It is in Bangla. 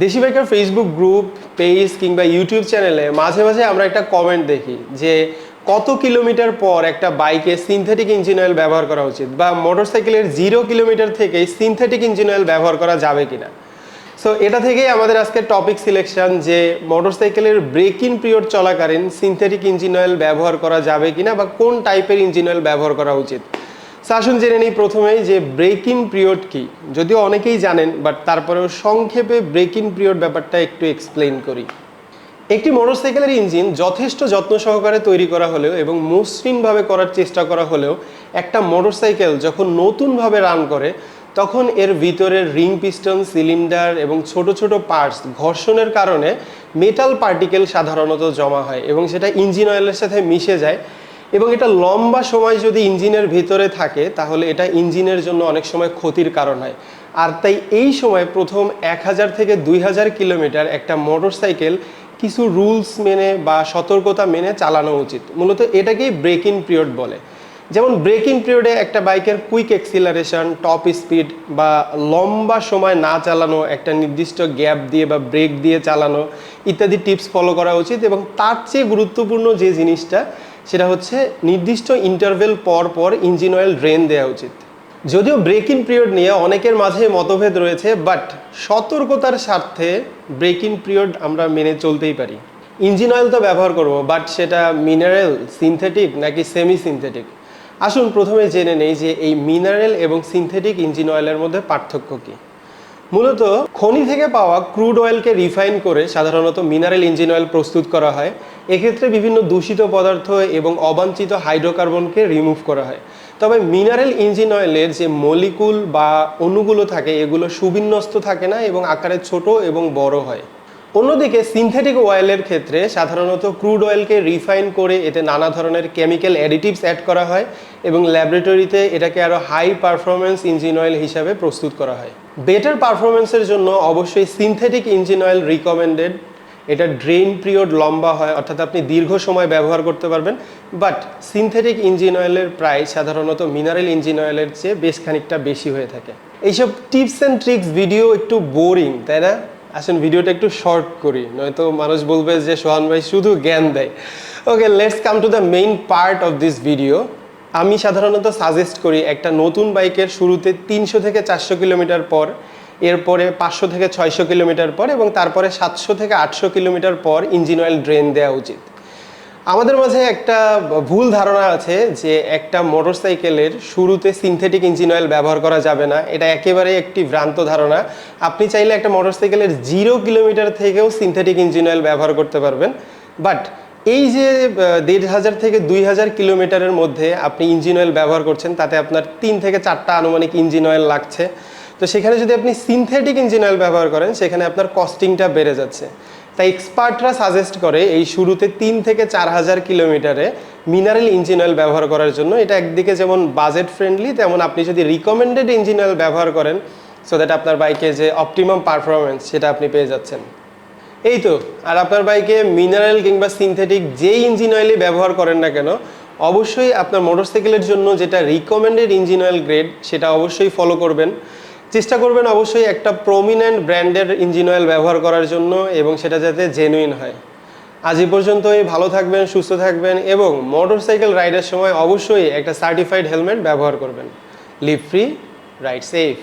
দেশি বাইকার ফেসবুক গ্রুপ পেজ কিংবা ইউটিউব চ্যানেলে মাঝে মাঝে আমরা একটা কমেন্ট দেখি যে কত কিলোমিটার পর একটা বাইকে সিনথেটিক ইঞ্জিন অয়েল ব্যবহার করা উচিত বা মোটরসাইকেলের জিরো কিলোমিটার থেকে সিনথেটিক ইঞ্জিন অয়েল ব্যবহার করা যাবে কিনা। সো এটা থেকেই আমাদের আজকে টপিক সিলেকশন যে মোটরসাইকেলের ব্রেক ইন পিরিয়ড চলাকালীন সিনথেটিক ইঞ্জিন অয়েল ব্যবহার করা যাবে কিনা বা কোন টাইপের ইঞ্জিন অয়েল ব্যবহার করা উচিত। আসুন জেনে নিই প্রথমেই যে ব্রেক ইন পিরিয়ড কি। যদিও অনেকেই জানেন বাট তারপরেও সংক্ষেপে ব্রেক ইন পিরিয়ড ব্যাপারটা একটু এক্সপ্লেন করি। একটি মোটরসাইকেলের ইঞ্জিন যথেষ্ট যত্ন সহকারে তৈরি করা হলেও এবং মসৃণভাবে করার চেষ্টা করা হলেও একটা মোটরসাইকেল যখন নতুনভাবে রান করে, তখন এর ভিতরের রিং পিস্টন সিলিন্ডার এবং ছোট ছোট পার্টস ঘর্ষণের কারণে মেটাল পার্টিকেল সাধারণত জমা হয় এবং সেটা ইঞ্জিন অয়েলের সাথে মিশে যায়। এবং এটা লম্বা সময় যদি ইঞ্জিনের ভিতরে থাকে, তাহলে এটা ইঞ্জিনের জন্য অনেক সময় ক্ষতির কারণ হয়। আর তাই এই সময় প্রথম এক হাজার থেকে দুই হাজার কিলোমিটার একটা মোটরসাইকেল কিছু রুলস মেনে বা সতর্কতা মেনে চালানো উচিত। মূলত এটাকেই ব্রেক ইন পিরিয়ড বলে। যেমন ব্রেকিং পিরিয়ডে একটা বাইকের কুইক এক্সিলারেশন টপ স্পিড বা লম্বা সময় না চালানো, একটা নির্দিষ্ট গ্যাপ দিয়ে বা ব্রেক দিয়ে চালানো ইত্যাদি টিপস ফলো করা উচিত এবং তার চেয়ে গুরুত্বপূর্ণ যে জিনিসটা সেটা হচ্ছে নির্দিষ্ট ইন্টারভেল পর পর ইঞ্জিন অয়েল ড্রেন দেওয়া উচিত। যদিও ব্রেক ইন পিরিয়ড নিয়ে অনেকের মাঝে মতভেদ রয়েছে বাট সতর্কতার স্বার্থে ব্রেক ইন পিরিয়ড আমরা মেনে চলতেই পারি। ইঞ্জিন অয়েল তো ব্যবহার করব বাট সেটা মিনারেল সিনথেটিক নাকি সেমি সিনথেটিক আসুন প্রথমে জেনে নেই যে এই মিনারেল এবং সিনথেটিক ইঞ্জিন অয়েলের মধ্যে পার্থক্য কী। মূলত খনি থেকে পাওয়া ক্রুড অয়েলকে রিফাইন করে সাধারণত মিনারেল ইঞ্জিন অয়েল প্রস্তুত করা হয়। এক্ষেত্রে বিভিন্ন দূষিত পদার্থ এবং অবাঞ্ছিত হাইড্রোকার্বনকে রিমুভ করা হয়। তবে মিনারেল ইঞ্জিন অয়েলের যে মলিকুল বা অণুগুলো থাকে, এগুলো সুবিন্যস্ত থাকে না এবং আকারে ছোট এবং বড় হয়। অন্যদিকে সিনথেটিক অয়েলের ক্ষেত্রে সাধারণত ক্রুড অয়েলকে রিফাইন করে এতে নানা ধরনের কেমিক্যাল অ্যাডিটিভস অ্যাড করা হয় এবং ল্যাবরেটরিতে এটাকে আরও হাই পারফরমেন্স ইঞ্জিন অয়েল হিসাবে প্রস্তুত করা হয়। বেটার পারফরমেন্সের জন্য অবশ্যই সিনথেটিক ইঞ্জিন অয়েল রিকমেন্ডেড এটা ড্রেন পিরিয়ড লম্বা হয়, অর্থাৎ আপনি দীর্ঘ সময় ব্যবহার করতে পারবেন। বাট সিনথেটিক ইঞ্জিন অয়েলের প্রায় সাধারণত মিনারেল ইঞ্জিন অয়েলের চেয়ে বেশ খানিকটা বেশি হয়ে থাকে। এইসব টিপস অ্যান্ড ট্রিক্স ভিডিও একটু বোরিং তাই না? আসেন, ভিডিওটা একটু শর্ট করি, নয়তো মানুষ বলবে যে সোহান ভাই শুধু জ্ঞান দেয়। Okay let's come to the main part of this video আমি সাধারণত সাজেস্ট করি একটা নতুন বাইকের শুরুতে তিনশো থেকে চারশো কিলোমিটার পর, এরপরে পাঁচশো থেকে ছয়শো কিলোমিটার পর এবং তারপরে সাতশো থেকে আটশো কিলোমিটার পর ইঞ্জিন অয়েল ড্রেন দেওয়া উচিত। আমাদের মাঝে একটা ভুল ধারণা আছে যে একটা মোটরসাইকেলের শুরুতে সিনথেটিক ইঞ্জিন অয়েল ব্যবহার করা যাবে না। এটা একেবারে একটি ভ্রান্ত ধারণা। আপনি চাইলে একটা মোটরসাইকেলের জিরো কিলোমিটার থেকেও সিনথেটিক ইঞ্জিন অয়েল ব্যবহার করতে পারবেন। বাট এই যে দেড় হাজার থেকে দুই হাজার কিলোমিটারের মধ্যে আপনি ইঞ্জিন অয়েল ব্যবহার করছেন, তাতে আপনার তিন থেকে চারটা আনুমানিক ইঞ্জিন অয়েল লাগছে। তো সেখানে যদি আপনি সিনথেটিক ইঞ্জিন অয়েল ব্যবহার করেন, সেখানে আপনার কস্টিংটা বেড়ে যাচ্ছে। তাই এক্সপার্টরা সাজেস্ট করে এই শুরুতে তিন থেকে চার হাজার কিলোমিটারে মিনারেল ইঞ্জিন অয়েল ব্যবহার করার জন্য। এটা একদিকে যেমন বাজেট ফ্রেন্ডলি তেমন আপনি যদি রিকমেন্ডেড ইঞ্জিন অয়েল ব্যবহার করেন সো দ্যাট আপনার বাইকে যে অপটিমাম পারফরমেন্স সেটা আপনি পেয়ে যাচ্ছেন। এই তো, আর আপনার বাইকে মিনারেল কিংবা সিনথেটিক যেই ইঞ্জিন অয়েলই ব্যবহার করেন না কেন, অবশ্যই আপনার মোটরসাইকেলের জন্য যেটা রিকমেন্ডেড ইঞ্জিন অয়েল গ্রেড সেটা অবশ্যই ফলো করবেন। চেষ্টা করবেন অবশ্যই একটা প্রমিনেন্ট ব্র্যান্ডের ইঞ্জিন অয়েল ব্যবহার করার জন্য এবং সেটা যাতে জেনুইন হয়। আজ এই পর্যন্তই, ভালো থাকবেন, সুস্থ থাকবেন এবং মোটরসাইকেল রাইডের সময় অবশ্যই একটা সার্টিফাইড হেলমেট ব্যবহার করবেন। Leave free ride safe